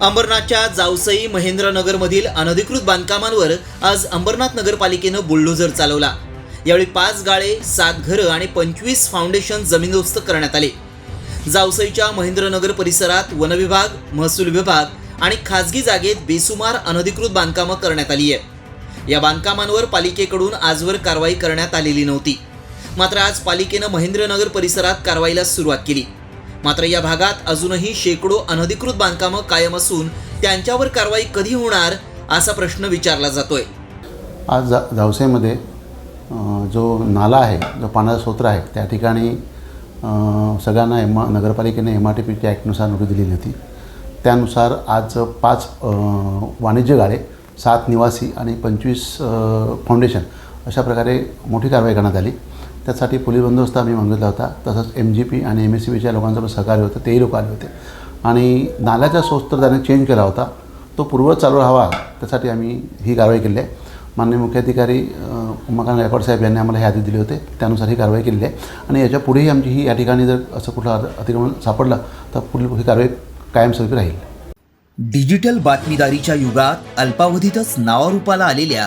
अंबरनाथच्या जावसई महेंद्रनगरमधील अनधिकृत बांधकामांवर आज अंबरनाथ नगरपालिकेनं बुलडोझर चालवला. यावेळी पाच गाळे सात घरं आणि पंचवीस फाउंडेशन जमीनदोस्त करण्यात आले. जावसईच्या महेंद्रनगर परिसरात वनविभाग महसूल विभाग आणि खाजगी जागेत बेसुमार अनधिकृत बांधकामं करण्यात आली आहे या बांधकामांवर पालिकेकडून आजवर कारवाई करण्यात आलेली नव्हती. मात्र आज पालिकेनं महेंद्रनगर परिसरात कारवाईला सुरुवात केली. मात्र या भागात अजूनही शेकडो अनधिकृत बांधकामं कायम असून त्यांच्यावर कारवाई कधी होणार असा प्रश्न विचारला जातोय. आज जा जावसेमध्ये जो नाला आहे जो पाण्याचा स्रोत आहे त्या ठिकाणी सगळ्यांना एम नगरपालिकेने एम आर टी पी ॲक्टनुसार नोटीस दिलेली होती. त्यानुसार आज पाच वाणिज्य गाळे सात निवासी आणि पंचवीस फाउंडेशन अशा प्रकारे मोठी कारवाई करण्यात आली. त्यासाठी पोलीस बंदोबस्त आम्ही मागितला होता. तसंच एम जी पी आणि एम एस सी बीच्या लोकांचं सहकार्य होतं. तेही लोक आले होते. आणि नाल्याचा सोर्स तर त्याने चेंज केला होता. तो पूर्ववत चालू राहावा. त्यासाठी आम्ही ही कारवाई केली आहे. माननीय मुख्याधिकारी उमाकांत गायकवाड साहेब यांनी आम्हाला हे आदेश दिले होते. त्यानुसार ही कारवाई केलेली आहे. आणि याच्या पुढेही आमची ही या ठिकाणी जर असं कुठलं अतिक्रमण सापडलं तर पुढील ही कारवाई कायमस्वरूपी राहील. डिजिटल बातमीदारीच्या युगात अल्पावधीतच नावारूपाला आलेल्या